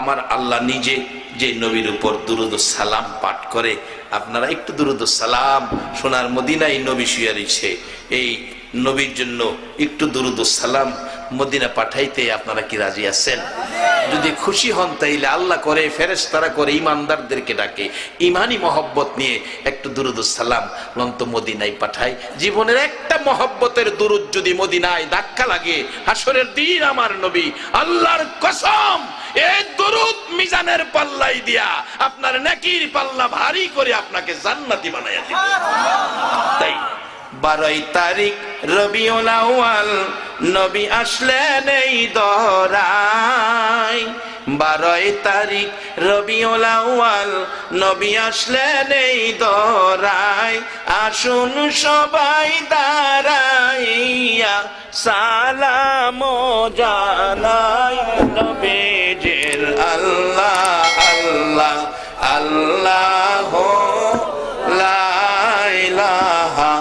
আমার আল্লাহ নিজে যে নবীর উপর দুরুদ সালাম পাঠ করে, আপনারা একটু দুরুদ সালাম সোনার মদিনাই নবী শুয়ে এই নবীর জন্য একটু দুরুদ সালাম মদিনা পাঠাইতে আপনারা কি রাজি আছেন? যদি খুশি হন তাইলে আল্লাহ করে ফেরেস তারা করে ইমানদারদেরকে ডাকে। ইমানি মহব্বত নিয়ে একটু দুরুদ সালাম লন্ত মদিনায় পাঠায় জীবনের একটা মহব্বতের দুরুদ যদি মদিনায় ধাক্কা লাগে হাসরের দিন আমার নবী আল্লাহর কসম এই দরুদ মিজানের পাল্লাই দিয়া আপনার নাকির পাল্লা ভারী করে আপনাকে জান্নাতি বানাইয়া দিবে। তাই বারোই তারিখ রবিউল আউয়াল নবী আসলেন এই দরাই। বারোই তারিখ রবিউল আউয়াল, নবী আসলেন এই দরাই। আসুন সবাই দাঁড়াইয়া সালাম জানাই নবীজির আল্লাহ আল্লাহ আল্লাহ লা ইলাহা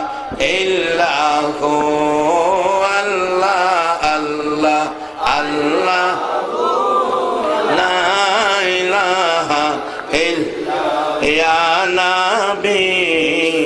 ইল্লাহু।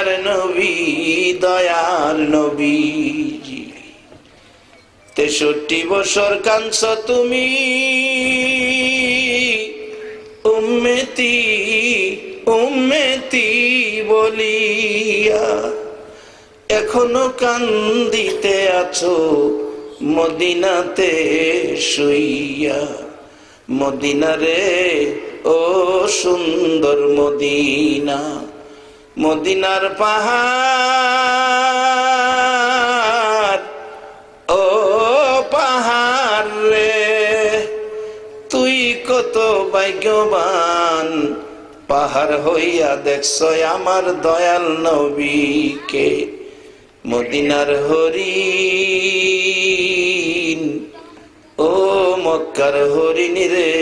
মায়ার নবী, দয়ার নবী তেষট্টি বছর কাঞ্চ তুমি, উম্মেতি উম্মেতি বলিয়া। এখনও কান্দিতে আছো, মদিনাতে শুইয়া। মদিনারে, ও সুন্দর মদিনা। মদিনার পাহাড়, ও পাহাড় রে, তুই কত ভাগ্যবান। পাহাড় হইয়া দেখছ আমার দয়াল নবীকে, মদিনার হরিণ। ও মক্কার হরিণ রে,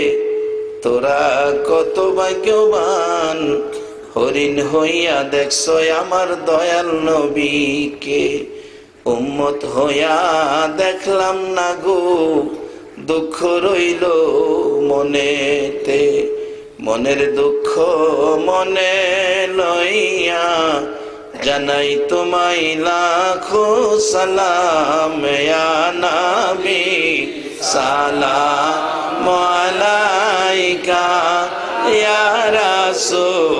তোরা কত ভাগ্যবান। হরিণ হইয়া দেখছ আমার দয়াল নবীকে। উম্মত হইয়া দেখলাম না গো, দুঃখ রইল মনেতে। মনের দুঃখ মনে লইয়া জানাই তোমায় লাখো সালাম নবী। সালাম আলাইকা, ইয়া রাসূল।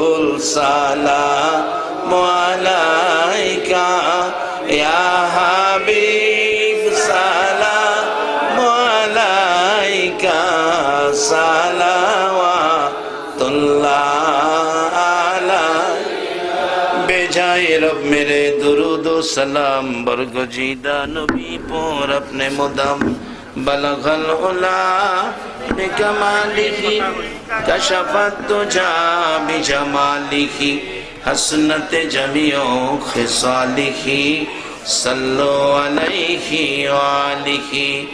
সালাম আলাইকা ইয়া হাবিব সালাম আলাইকা সালাওয়াতুল্লাহ جائے رب میرے درود و سلام برگزیدہ نبی پر اپنے مدام بلغ العلا بکمالی کشفت جا بجمالی حسنت جمعیوں خصالی صلو علیہ وآلہ وآلہ